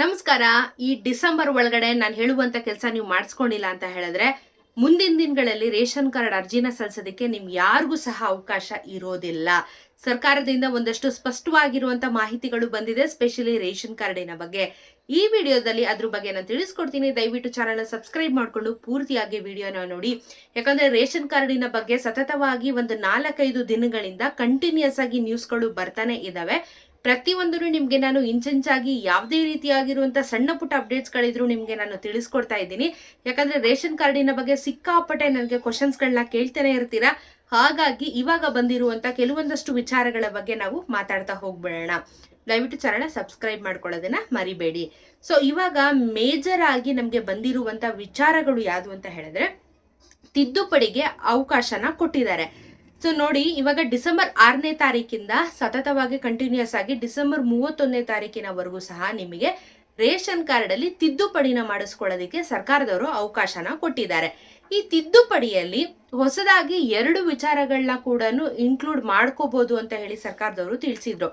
ನಮಸ್ಕಾರ. ಈ ಡಿಸೆಂಬರ್ ಒಳಗಡೆ ನಾನು ಹೇಳುವಂತ ಕೆಲಸ ನೀವು ಮಾಡಿಸ್ಕೊಂಡಿಲ್ಲ ಅಂತ ಹೇಳಿದ್ರೆ, ಮುಂದಿನ ದಿನಗಳಲ್ಲಿ ರೇಷನ್ ಕಾರ್ಡ್ ಅರ್ಜಿನ ಸಲ್ಲಿಸೋದಕ್ಕೆ ನಿಮ್ಗೆ ಯಾರಿಗೂ ಸಹ ಅವಕಾಶ ಇರೋದಿಲ್ಲ. ಸರ್ಕಾರದಿಂದ ಒಂದಷ್ಟು ಸ್ಪಷ್ಟವಾಗಿರುವಂತ ಮಾಹಿತಿಗಳು ಬಂದಿದೆ ಸ್ಪೆಷಲಿ ರೇಷನ್ ಕಾರ್ಡಿನ ಬಗ್ಗೆ. ಈ ವಿಡಿಯೋದಲ್ಲಿ ಅದ್ರ ಬಗ್ಗೆ ನಾನು ತಿಳಿಸ್ಕೊಡ್ತೀನಿ. ದಯವಿಟ್ಟು ಚಾನಲ್ ಸಬ್ಸ್ಕ್ರೈಬ್ ಮಾಡಿಕೊಂಡು ಪೂರ್ತಿಯಾಗಿ ವಿಡಿಯೋನ ನೋಡಿ. ಯಾಕಂದ್ರೆ ರೇಷನ್ ಕಾರ್ಡಿನ ಬಗ್ಗೆ ಸತತವಾಗಿ ಒಂದು ನಾಲ್ಕೈದು ದಿನಗಳಿಂದ ಕಂಟಿನ್ಯೂಸ್ ಆಗಿ ನ್ಯೂಸ್ಗಳು ಬರ್ತಾನೆ ಇದಾವೆ. ಪ್ರತಿಯೊಂದನ್ನು ನಿಮಗೆ ನಾನು ಇಂಚೆಂಚಾಗಿ ಯಾವುದೇ ರೀತಿಯಾಗಿರುವಂಥ ಸಣ್ಣ ಪುಟ್ಟ ಅಪ್ಡೇಟ್ಸ್ಗಳಿದ್ರು ನಿಮಗೆ ನಾನು ತಿಳಿಸ್ಕೊಡ್ತಾ ಇದ್ದೀನಿ. ಯಾಕಂದ್ರೆ ರೇಷನ್ ಕಾರ್ಡಿನ ಬಗ್ಗೆ ಸಿಕ್ಕಾಪಟ್ಟೆ ನನಗೆ ಕ್ವಶನ್ಸ್ಗಳನ್ನ ಕೇಳ್ತಾನೆ ಇರ್ತೀರಾ? ಹಾಗಾಗಿ ಇವಾಗ ಬಂದಿರುವಂಥ ಕೆಲವೊಂದಷ್ಟು ವಿಚಾರಗಳ ಬಗ್ಗೆ ನಾವು ಮಾತಾಡ್ತಾ ಹೋಗ್ಬಿಡೋಣ. ದಯವಿಟ್ಟು ಚರಣ ಸಬ್ಸ್ಕ್ರೈಬ್ ಮಾಡ್ಕೊಳ್ಳೋದನ್ನ ಮರಿಬೇಡಿ. ಸೊ ಇವಾಗ ಮೇಜರ್ ಆಗಿ ನಮಗೆ ಬಂದಿರುವಂಥ ವಿಚಾರಗಳು ಯಾವುದು ಅಂತ ಹೇಳಿದ್ರೆ, ತಿದ್ದುಪಡಿಗೆ ಅವಕಾಶನ ಕೊಟ್ಟಿದ್ದಾರೆ. ಸೊ ನೋಡಿ, ಇವಾಗ ಡಿಸೆಂಬರ್ ಆರನೇ ತಾರೀಕಿಂದ ಸತತವಾಗಿ ಕಂಟಿನ್ಯೂಸ್ ಆಗಿ ಡಿಸೆಂಬರ್ ಮೂವತ್ತೊಂದನೇ ತಾರೀಕಿನವರೆಗೂ ಸಹ ನಿಮಗೆ ರೇಷನ್ ಕಾರ್ಡ್ ಅಲ್ಲಿ ತಿದ್ದುಪಡಿನ ಮಾಡಿಸ್ಕೊಳ್ಳೋದಕ್ಕೆ ಸರ್ಕಾರದವರು ಅವಕಾಶನ ಕೊಟ್ಟಿದ್ದಾರೆ. ಈ ತಿದ್ದುಪಡಿಯಲ್ಲಿ ಹೊಸದಾಗಿ ಎರಡು ವಿಚಾರಗಳನ್ನ ಕೂಡ ಇನ್ಕ್ಲೂಡ್ ಮಾಡ್ಕೋಬಹುದು ಅಂತ ಹೇಳಿ ಸರ್ಕಾರದವರು ತಿಳಿಸಿದ್ರು.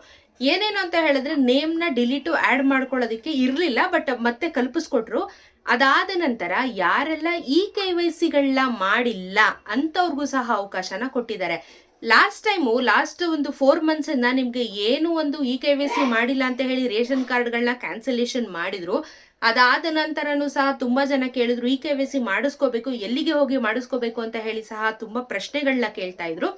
ಏನೇನು ಅಂತ ಹೇಳಿದ್ರೆ, ನೇಮ್ನ ಡಿಲೀಟು ಆ್ಯಡ್ ಮಾಡ್ಕೊಳ್ಳೋದಕ್ಕೆ ಇರಲಿಲ್ಲ ಬಟ್ ಮತ್ತೆ ಕಲ್ಪಿಸ್ಕೊಟ್ರು. ಅದಾದ ನಂತರ ಯಾರೆಲ್ಲ ಈ ಕೆ ವೈ ಸಿಗಳನ್ನ ಮಾಡಿಲ್ಲ ಅಂಥವ್ರಿಗೂ ಸಹ ಅವಕಾಶನ ಕೊಟ್ಟಿದ್ದಾರೆ. ಲಾಸ್ಟ್ ಟೈಮು, ಲಾಸ್ಟ್ ಒಂದು ಫೋರ್ ಇಂದ ನಿಮ್ಗೆ ಏನು ಒಂದು ಇ ಕೆ ವೈ ಸಿ ಮಾಡಿಲ್ಲ ಅಂತ ಹೇಳಿ ರೇಷನ್ ಕಾರ್ಡ್ಗಳನ್ನ ಕ್ಯಾನ್ಸಲೇಷನ್ ಮಾಡಿದ್ರು. ಅದಾದ ನಂತರನೂ ಸಹ ತುಂಬಾ ಜನ ಕೇಳಿದ್ರು ಇ ಕೆ ವೈ ಸಿ ಮಾಡಿಸ್ಕೋಬೇಕು, ಎಲ್ಲಿಗೆ ಹೋಗಿ ಮಾಡಿಸ್ಕೋಬೇಕು ಅಂತ ಹೇಳಿ ಸಹ ತುಂಬಾ ಪ್ರಶ್ನೆಗಳನ್ನ ಕೇಳ್ತಾ ಇದ್ರು.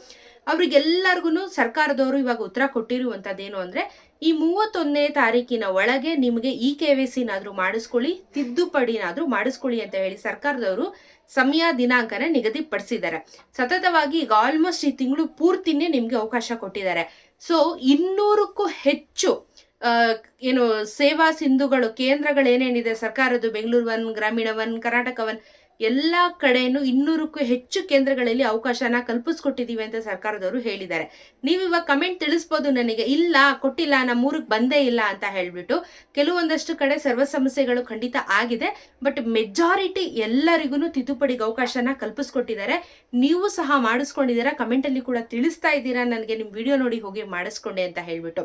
ಅವ್ರಿಗೆಲ್ಲರಿಗೂ ಸರ್ಕಾರದವರು ಇವಾಗ ಉತ್ತರ ಕೊಟ್ಟಿರುವಂಥದ್ದೇನು ಅಂದ್ರೆ ಈ ಮೂವತ್ತೊಂದನೇ ತಾರೀಕಿನ ಒಳಗೆ ನಿಮಗೆ ಇ ಕೆ ವಿ ಸಿನಾದರೂ ಮಾಡಿಸ್ಕೊಳ್ಳಿ, ತಿದ್ದುಪಡಿನಾದರೂ ಮಾಡಿಸ್ಕೊಳ್ಳಿ ಅಂತ ಹೇಳಿ ಸರ್ಕಾರದವರು ಸಮಯ ದಿನಾಂಕನ ನಿಗದಿಪಡಿಸಿದ್ದಾರೆ. ಸತತವಾಗಿ ಈಗ ಆಲ್ಮೋಸ್ಟ್ ಈ ತಿಂಗಳು ಪೂರ್ತಿನೇ ನಿಮಗೆ ಅವಕಾಶ ಕೊಟ್ಟಿದ್ದಾರೆ. ಸೊ ಇನ್ನೂರಕ್ಕೂ ಹೆಚ್ಚು ಏನು ಸೇವಾ ಸಿಂಧುಗಳು ಕೇಂದ್ರಗಳು ಏನೇನಿದೆ ಸರ್ಕಾರದ್ದು, ಬೆಂಗಳೂರು ಒನ್, ಗ್ರಾಮೀಣ ಒನ್, ಕರ್ನಾಟಕ ಒನ್ ಎಲ್ಲ ಕಡೆನೂ ಇನ್ನೂರಕ್ಕೂ ಹೆಚ್ಚು ಕೇಂದ್ರಗಳಲ್ಲಿ ಅವಕಾಶನ ಕಲ್ಪಿಸ್ಕೊಟ್ಟಿದೀವಿ ಅಂತ ಸರ್ಕಾರದವರು ಹೇಳಿದ್ದಾರೆ. ನೀವಿವಾಗ ಕಮೆಂಟ್ ತಿಳಿಸ್ಬೋದು ನನಗೆ. ಇಲ್ಲ, ಕೊಟ್ಟಿಲ್ಲ, ನಮ್ಮ ಊರಿಗೆ ಬಂದೇ ಇಲ್ಲ ಅಂತ ಹೇಳಿಬಿಟ್ಟು ಕೆಲವೊಂದಷ್ಟು ಕಡೆ ಸರ್ವ ಸಮಸ್ಯೆಗಳು ಖಂಡಿತ ಆಗಿದೆ. ಬಟ್ ಮೆಜಾರಿಟಿ ಎಲ್ಲರಿಗೂ ತಿದ್ದುಪಡಿಗೆ ಅವಕಾಶನ ಕಲ್ಪಿಸ್ಕೊಟ್ಟಿದ್ದಾರೆ. ನೀವು ಸಹ ಮಾಡಿಸ್ಕೊಂಡಿದ್ದೀರಾ? ಕಮೆಂಟಲ್ಲಿ ಕೂಡ ತಿಳಿಸ್ತಾ ಇದ್ದೀರಾ? ನನಗೆ ನಿಮ್ಮ ವಿಡಿಯೋ ನೋಡಿ ಹೋಗಿ ಮಾಡಿಸ್ಕೊಂಡೆ ಅಂತ ಹೇಳಿಬಿಟ್ಟು.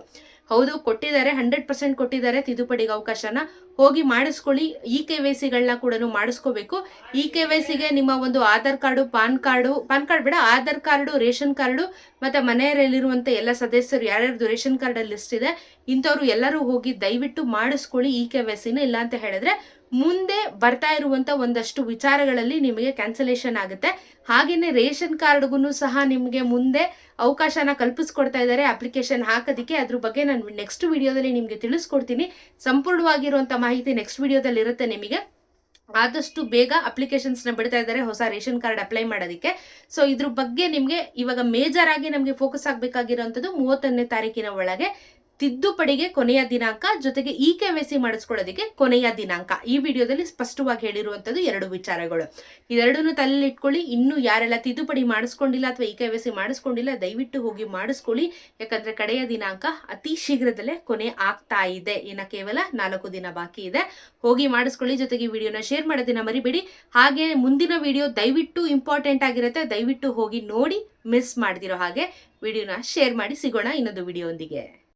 ಹೌದು, ಕೊಟ್ಟಿದ್ದಾರೆ, ಹಂಡ್ರೆಡ್ ಪರ್ಸೆಂಟ್ ಕೊಟ್ಟಿದ್ದಾರೆ. ತಿದ್ದುಪಡಿಗೆ ಅವಕಾಶನ ಹೋಗಿ ಮಾಡಿಸ್ಕೊಳ್ಳಿ. ಇ ಕೆ ವೈ ಸಿಗಳನ್ನ ಕೂಡ ಮಾಡಿಸ್ಕೋಬೇಕು. ಇ ಕೆ ವೈ ಸಿಗೆ ನಿಮ್ಮ ಒಂದು Aadhaar card, PAN card, PAN card ಬೇಡ, ಆಧಾರ್ ಕಾರ್ಡು, ರೇಷನ್ ಕಾರ್ಡು, ಮತ್ತೆ ಮನೆಯಲ್ಲಿರುವಂತ ಎಲ್ಲ ಸದಸ್ಯರು ಯಾರ್ಯಾರ್ದು ರೇಷನ್ ಕಾರ್ಡ್ ಅಲ್ಲಿ ಲಿಸ್ಟ್ ಇದೆ, ಇಂಥವ್ರು ಎಲ್ಲರೂ ಹೋಗಿ ದಯವಿಟ್ಟು ಮಾಡಿಸ್ಕೊಳ್ಳಿ ಇ ಕೆ ವೈ ಸಿನ, ಇಲ್ಲ ಅಂತ ಹೇಳಿದ್ರೆ ಮುಂದೆ ಬರ್ತಾ ಇರುವಂತ ಒಂದಷ್ಟು ವಿಚಾರಗಳಲ್ಲಿ ನಿಮಗೆ ಕ್ಯಾನ್ಸಲೇಷನ್ ಆಗುತ್ತೆ. ಹಾಗೆಯೇ ರೇಷನ್ ಕಾರ್ಡ್ಗೂ ಸಹ ನಿಮಗೆ ಮುಂದೆ ಅವಕಾಶನ ಕಲ್ಪಿಸ್ಕೊಡ್ತಾ ಇದ್ದಾರೆ ಅಪ್ಲಿಕೇಶನ್ ಹಾಕೋದಕ್ಕೆ. ಅದ್ರ ಬಗ್ಗೆ ನಾನು ನೆಕ್ಸ್ಟ್ ವಿಡಿಯೋದಲ್ಲಿ ನಿಮಗೆ ತಿಳಿಸ್ಕೊಡ್ತೀನಿ. ಸಂಪೂರ್ಣವಾಗಿರುವಂಥ ಮಾಹಿತಿ ನೆಕ್ಸ್ಟ್ ವಿಡಿಯೋದಲ್ಲಿ ಇರುತ್ತೆ ನಿಮಗೆ. ಆದಷ್ಟು ಬೇಗ ಅಪ್ಲಿಕೇಶನ್ಸ್ನ ಬಿಡ್ತಾ ಇದ್ದಾರೆ, ಹೊಸ ರೇಷನ್ ಕಾರ್ಡ್ ಅಪ್ಲೈ ಮಾಡೋದಕ್ಕೆ. ಸೊ ಇದ್ರ ಬಗ್ಗೆ ನಿಮಗೆ ಇವಾಗ ಮೇಜರ್ ಆಗಿ ನಮಗೆ ಫೋಕಸ್ ಆಗಬೇಕಾಗಿರೋಂಥದ್ದು ಮೂವತ್ತೊಂದನೇ ತಾರೀಕಿನ ಒಳಗೆ ತಿದ್ದುಪಡಿಗೆ ಕೊನೆಯ ದಿನಾಂಕ, ಜೊತೆಗೆ ಇ ಕೆ ವೈ ಸಿ ಮಾಡಿಸ್ಕೊಳ್ಳೋದಕ್ಕೆ ಕೊನೆಯ ದಿನಾಂಕ. ಈ ವಿಡಿಯೋದಲ್ಲಿ ಸ್ಪಷ್ಟವಾಗಿ ಹೇಳಿರುವಂಥದ್ದು ಎರಡು ವಿಚಾರಗಳು. ಇದೆರಡನ್ನು ತಲೆಯಲ್ಲಿ ಇಟ್ಕೊಳ್ಳಿ ಇನ್ನು ಯಾರೆಲ್ಲ ತಿದ್ದುಪಡಿ ಮಾಡಿಸ್ಕೊಂಡಿಲ್ಲ ಅಥವಾ ಇ ಕೆ ವೈ ಸಿ ಮಾಡಿಸ್ಕೊಂಡಿಲ್ಲ, ದಯವಿಟ್ಟು ಹೋಗಿ ಮಾಡಿಸ್ಕೊಳ್ಳಿ. ಯಾಕಂದ್ರೆ ಕಡೆಯ ದಿನಾಂಕ ಅತಿ ಶೀಘ್ರದಲ್ಲೇ ಕೊನೆ ಆಗ್ತಾ ಇದೆ. ಇನ್ನು ಕೇವಲ ನಾಲ್ಕು ದಿನ ಬಾಕಿ ಇದೆ. ಹೋಗಿ ಮಾಡಿಸ್ಕೊಳ್ಳಿ. ಜೊತೆಗೆ ವಿಡಿಯೋನ ಶೇರ್ ಮಾಡೋದನ್ನ ಮರಿಬೇಡಿ. ಹಾಗೆ ಮುಂದಿನ ವಿಡಿಯೋ ದಯವಿಟ್ಟು ಇಂಪಾರ್ಟೆಂಟ್ ಆಗಿರುತ್ತೆ. ದಯವಿಟ್ಟು ಹೋಗಿ ನೋಡಿ, ಮಿಸ್ ಮಾಡ್ದಿರೋ ಹಾಗೆ ವಿಡಿಯೋನ ಶೇರ್ ಮಾಡಿ. ಸಿಗೋಣ ಇನ್ನೊಂದು ವಿಡಿಯೋ ಒಂದಿಗೆ